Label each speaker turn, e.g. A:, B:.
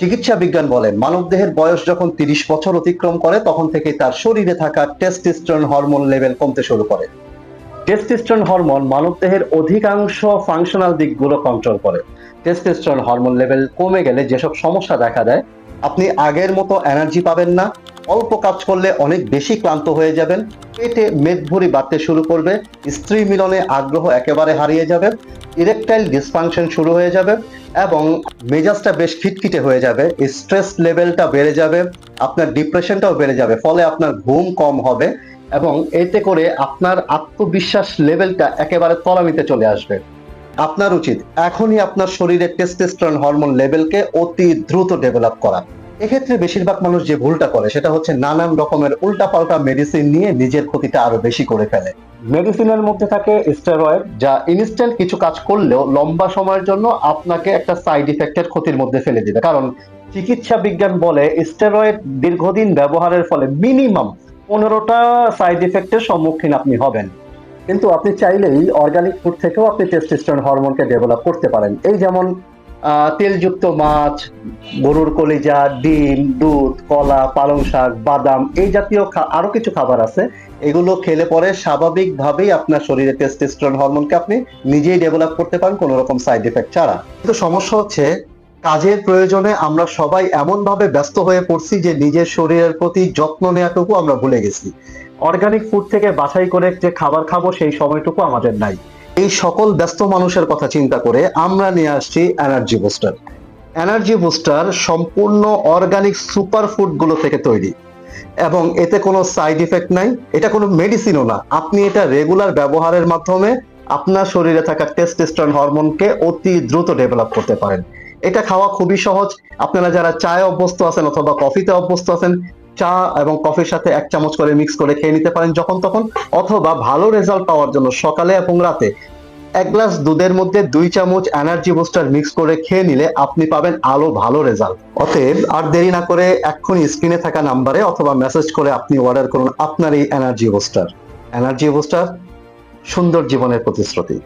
A: চিকিৎসা বিজ্ঞান বলে মানবদেহের বয়স যখন তিরিশ বছর অতিক্রম করে, তখন থেকে তার শরীরে থাকা টেস্টোস্টেরন হরমোন লেভেল কমতে শুরু করে। টেস্টোস্টেরন হরমোন মানব দেহের অধিকাংশ ফাংশনাল দিকগুলো কন্ট্রোল করে। টেস্টোস্টেরন হরমোন লেভেল কমে গেলে যেসব সমস্যা দেখা দেয় আপনি আগের মতো এনার্জি পাবেন না। অল্প কাজ করলে অনেক বেশি ক্লান্ত হয়ে যাবেন। পেটে মেদভুরি বাড়তে শুরু করবে। স্ত্রী মিলনে আগ্রহ একেবারে হারিয়ে যাবে। ইরেকটাইল ডিসফাংশন শুরু হয়ে যাবে এবং মেজাজটা বেশ খিটখিটে হয়ে যাবে। স্ট্রেস লেভেলটা বেড়ে যাবে। আপনার ডিপ্রেশনটাও বেড়ে যাবে। ফলে আপনার ঘুম কম হবে এবং এতে করে আপনার আত্মবিশ্বাস লেভেলটা একেবারে তলানিতে চলে আসবে। আপনার উচিত এখনই আপনার শরীরের টেস্টোস্টেরন হরমোন লেভেলকে অতি দ্রুত ডেভেলপ করা। এক্ষেত্রে বেশিরভাগ মানুষ যে ভুলটা করে, সেটা হচ্ছে নানান রকমের উল্টাপাল্টা মেডিসিন নিয়ে নিজের ক্ষতিটা আরও বেশি করে ফেলে। মেডিসিনের মধ্যে থাকে স্টেরয়েড যা ইনস্ট্যান্ট কিছু কাজ করলেও লম্বা সময়ের জন্য আপনাকে একটা সাইড ইফেক্টের ক্ষতির মধ্যে ফেলে দিবে। কারণ চিকিৎসা বিজ্ঞান বলে স্টেরয়েড দীর্ঘদিন ব্যবহারের ফলে মিনিমাম পনেরোটা সাইড ইফেক্টের সম্মুখীন আপনি হবেন। কিন্তু আপনি চাইলেই অর্গানিক ফুড থেকেও আপনি টেস্টোস্টেরন হরমোনকে ডেভেলপ করতে পারেন। এই যেমন তেলযুক্ত মাছ, গরুর কলিজা, ডিম, দুধ, কলা, পালং শাক, বাদাম, এই জাতীয় খা- আরও কিছু খাবার আছে। এগুলো খেলে পরে স্বাভাবিকভাবেই আপনার শরীরে টেস্টোস্টেরন হরমোনকে আপনি নিজেই ডেভেলপ করতে পারেন, কোনো রকম সাইড এফেক্ট ছাড়া। কিন্তু সমস্যা হচ্ছে, কাজের প্রয়োজনে আমরা সবাই এমন ভাবে ব্যস্ত হয়ে পড়ছি যে নিজের শরীরের প্রতি যত্ন নেওয়াটুকু আমরা ভুলে গেছি। অর্গানিক ফুড থেকে বাছাই করে যে খাবার খাব সেই সময়টুকু আমাদের নাই। এই সকল ব্যস্ত মানুষের কথা চিন্তা করে আমরা নিয়ে আসছি এনার্জি বুস্টার এনার্জি বুস্টার সম্পূর্ণ অর্গানিক সুপার ফুডগুলো থেকে তৈরি। এবং এতে কোনো সাইড ইফেক্ট নাই, এটা কোনো মেডিসিনও না। আপনি এটা রেগুলার ব্যবহারের মাধ্যমে আপনার শরীরে থাকা টেস্টোস্টেরন হরমোনকে অতি দ্রুত ডেভেলপ করতে পারেন। এটা খাওয়া খুবই সহজ। আপনারা যারা চায়ে অভ্যস্ত আছেন অথবা কফিতে অভ্যস্ত আছেন চা এবং কফির সাথে এক চামচ করে মিক্স করে খেয়ে নিতে পারেন যখন তখন, অথবা ভালো রেজাল্ট পাওয়ার জন্য সকালে এবং রাতে। এক গ্লাস দুধের মধ্যে দুই চামচ এনার্জি বুস্টার মিক্স করে খেয়ে নিলে আপনি পাবেন আলো ভালো রেজাল্ট অতএব আর দেরি না করে এক্ষুনি স্ক্রিনে থাকা নাম্বারে অথবা মেসেজ করে আপনি অর্ডার করুন আপনার এই এনার্জি বুস্টার এনার্জি বুস্টার সুন্দর জীবনের প্রতিশ্রুতি।